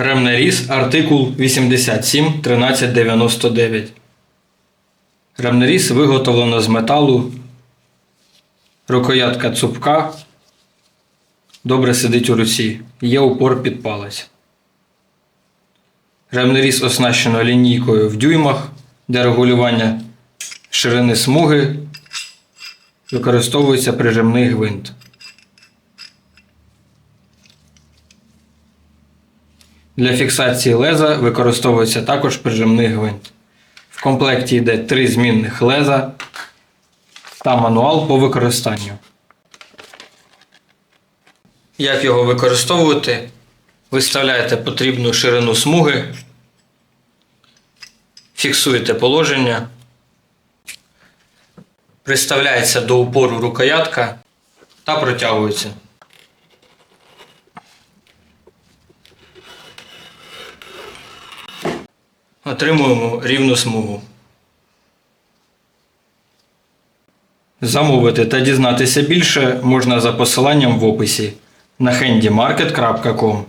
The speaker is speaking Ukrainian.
Ремнеріз артикул 87 1399. Ремнеріз виготовлено з металу. Рукоятка цупка. Добре сидить у руці. Є упор під палець. Ремнеріз оснащено лінійкою в дюймах для регулювання ширини смуги. Використовується прижимний гвинт. Для фіксації леза використовується також прижимний гвинт. В комплекті йде три змінних леза та мануал по використанню. Як його використовувати? Виставляєте потрібну ширину смуги, фіксуєте положення, приставляється до упору рукоятка та протягується. Отримуємо рівну смугу. Замовити та дізнатися більше можна за посиланням в описі на handymarket.com